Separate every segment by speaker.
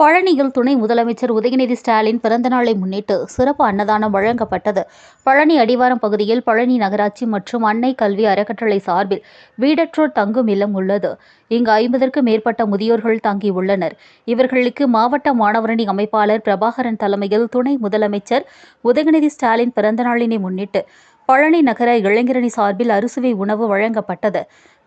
Speaker 1: பழனியில் துணை முதலமைச்சர் உதயநிதி ஸ்டாலின் பிறந்தநாளை முன்னிட்டு சிறப்பு அன்னதானம் வழங்கப்பட்டது. பழனி அடிவாரம் பகுதியில் பழனி நகராட்சி மற்றும் அன்னை கல்வி அறக்கட்டளை சார்பில் வீடற்றோர் தங்கும் இல்லம் உள்ளது. இங்கு ஐம்பதற்கும் மேற்பட்ட முதியோர்கள் தங்கியுள்ளனர் இவர்களுக்கு மாவட்ட மாணவரணி அமைப்பாளர் பிரபாகரன் தலைமையில் துணை முதலமைச்சர் உதயநிதி ஸ்டாலின் பிறந்தநாளினை முன்னிட்டு பழனி நகர இளைஞரணி சார்பில் அறுசுவை உணவு வழங்கப்பட்டது.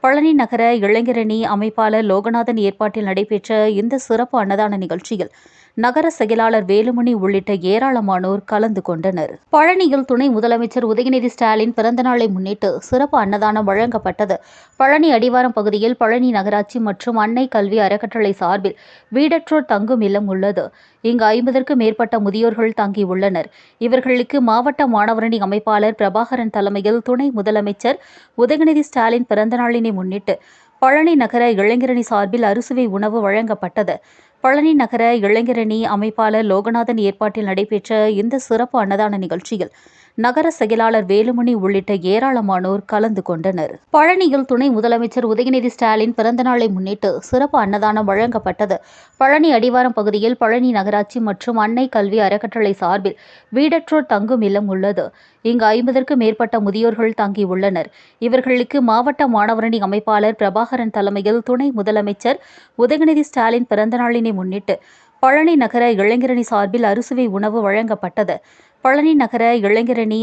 Speaker 1: பழனி நகர இளைஞரணி அமைப்பாளர் லோகநாதன் ஏற்பாட்டில் நடைபெற்ற இந்த சிறப்பு அன்னதான நிகழ்ச்சியில் நகர செயலாளர் வேலுமணி உள்ளிட்ட ஏராளமானோர் கலந்து கொண்டனர். பழனியில் துணை முதலமைச்சர் உதயநிதி ஸ்டாலின் பிறந்தநாளை முன்னிட்டு சிறப்பு அன்னதானம் வழங்கப்பட்டது. பழனி அடிவாரம் பகுதியில் பழனி நகராட்சி மற்றும் அன்னை கல்வி அறக்கட்டளை சார்பில் வீடற்றோர் தங்கும் இல்லம் உள்ளது. இங்கு ஐம்பதற்கும் மேற்பட்ட முதியோர்கள் தங்கியுள்ளனர். இவர்களுக்கு மாவட்ட மாணவரணி அமைப்பாளர் பிரபாகரன் தலைமையில் துணை முதலமைச்சர் உதயநிதி ஸ்டாலின் பிறந்தநாளினை முன்னிட்டு பழனி நகர இளைஞரணி சார்பில் அறுசுவை உணவு வழங்கப்பட்டது. பழனி நகர இளைஞரணி அமைப்பாளர் லோகநாதன் ஏற்பாட்டில் நடைபெற்ற இந்த சிறப்பு அன்னதான நிகழ்ச்சியில் நகர செயலாளர் வேலுமணி உள்ளிட்ட ஏராளமானோர் கலந்து கொண்டனர். பழனியில் துணை முதலமைச்சர் உதயநிதி ஸ்டாலின் பிறந்தநாளை முன்னிட்டு சிறப்பு அன்னதானம் வழங்கப்பட்டது. பழனி அடிவாரம் பகுதியில் பழனி நகராட்சி மற்றும் அன்னை கல்வி அறக்கட்டளை சார்பில் வீடற்றோர் தங்கும் இல்லம் உள்ளது. இங்கு ஐம்பதற்கும் மேற்பட்ட முதியோர்கள் தங்கியுள்ளனர். இவர்களுக்கு மாவட்ட மாணவரணி அமைப்பாளர் பிரபாகரன் தலைமையில் துணை முதலமைச்சர் உதயநிதி ஸ்டாலின் பிறந்தநாளின் முன்னிட்டு பழனி நகர இளைஞரணி சார்பில் அறுசுவை உணவு வழங்கப்பட்டது. பழனி நகர இளைஞரணி